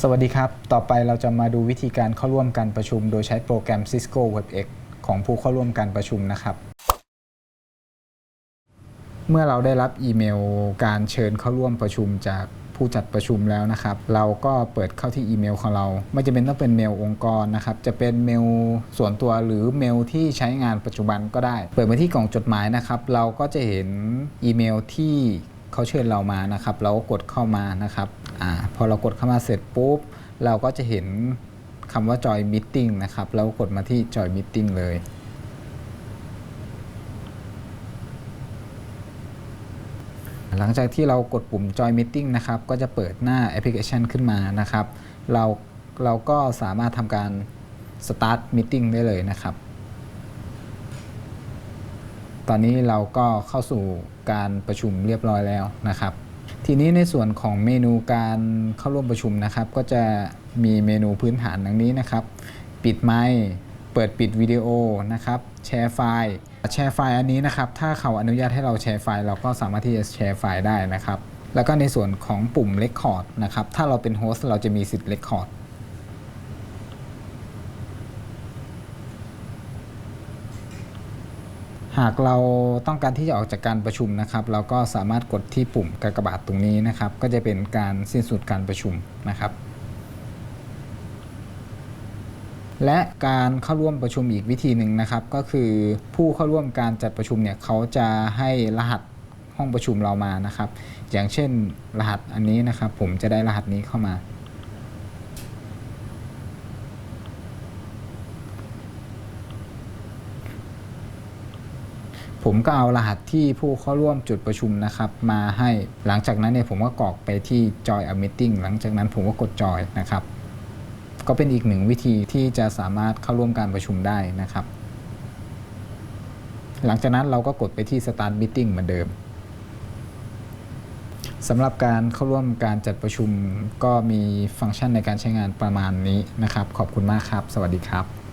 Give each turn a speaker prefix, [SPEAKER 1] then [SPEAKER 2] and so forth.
[SPEAKER 1] สวัสดีครับ ต่อไปเราจะมาดูวิธีการเข้าร่วมการประชุม โดยใช้โปรแกรม Cisco WebEx ของผู้เข้าร่วมการประชุมนะครับ เมื่อเราได้รับอีเมลการเชิญเข้าร่วมประชุมจากผู้จัดประชุมแล้วนะครับ เราก็เปิดเข้าที่อีเมลของเรา ไม่จำเป็นต้องเป็นเมลองค์กรนะครับ จะเป็นเมลส่วนตัวหรือเมลที่ใช้งานปัจจุบันก็ได้ เปิดมาที่กล่องจดหมายนะครับ เราก็จะเห็นอีเมลที่ เขาเชิญเรามานะครับเราก็กดเข้ามานะครับอาพอเรากดเข้ามาเสร็จปุ๊บ เราก็จะเห็นคำว่า Join Meeting นะครับเรากดมาที่ Join Meeting เลยหลังจากที่เรากดปุ่ม Join Meeting นะครับ ก็จะเปิดหน้าแอปพลิเคชันขึ้นมานะครับ เราเราก็สามารถทำการ Start Meeting ได้เลยนะครับ ตอนนี้เราก็เข้าสู่การประชุมเรียบร้อยแล้วนะครับ ทีนี้ในส่วนของเมนูการเข้าร่วมประชุมนะครับ ก็จะมีเมนูพื้นฐานดังนี้นะครับ ปิดไมค์เปิดปิดวิดีโอนะครับ แชร์ไฟล์ แชร์ไฟล์อันนี้นะครับ ถ้าเขาอนุญาตให้เราแชร์ไฟล์เราก็สามารถที่จะแชร์ไฟล์ได้นะครับ แล้วก็ในส่วนของปุ่ม Record นะครับ ถ้าเราเป็นโฮสต์เราจะมีสิทธิ์ Record หากเราต้องการที่จะออกจากการประชุมนะครับ เราก็สามารถกดที่ปุ่มกากบาทตรงนี้นะครับ ก็จะเป็นการสิ้นสุดการประชุมนะครับ และการเข้าร่วมประชุมอีกวิธีหนึ่งนะครับ ก็คือผู้เข้าร่วมการจัดประชุมเนี่ยเขาจะให้รหัสห้องประชุมเรามานะครับ อย่างเช่นรหัสอันนี้นะครับ ผมจะได้รหัสนี้เข้ามา ผมก็เอารหัสที่ผู้เข้าร่วมจุดประชุมนะครับ มาให้หลังจากนั้นเนี่ยผมก็กรอกไปที่ Joy a Meeting หลังจากนั้นผมก็กด Joy นะครับ ก็เป็นอีกหนึ่งวิธีที่จะสามารถเข้าร่วมการประชุมได้นะครับ หลังจากนั้นเราก็กดไปที่ Start Meeting เหมือนเดิมสำหรับการเข้าร่วมการจัดประชุมก็มีฟังก์ชันในการใช้งานประมาณนี้นะครับ ขอบคุณมากครับ สวัสดีครับ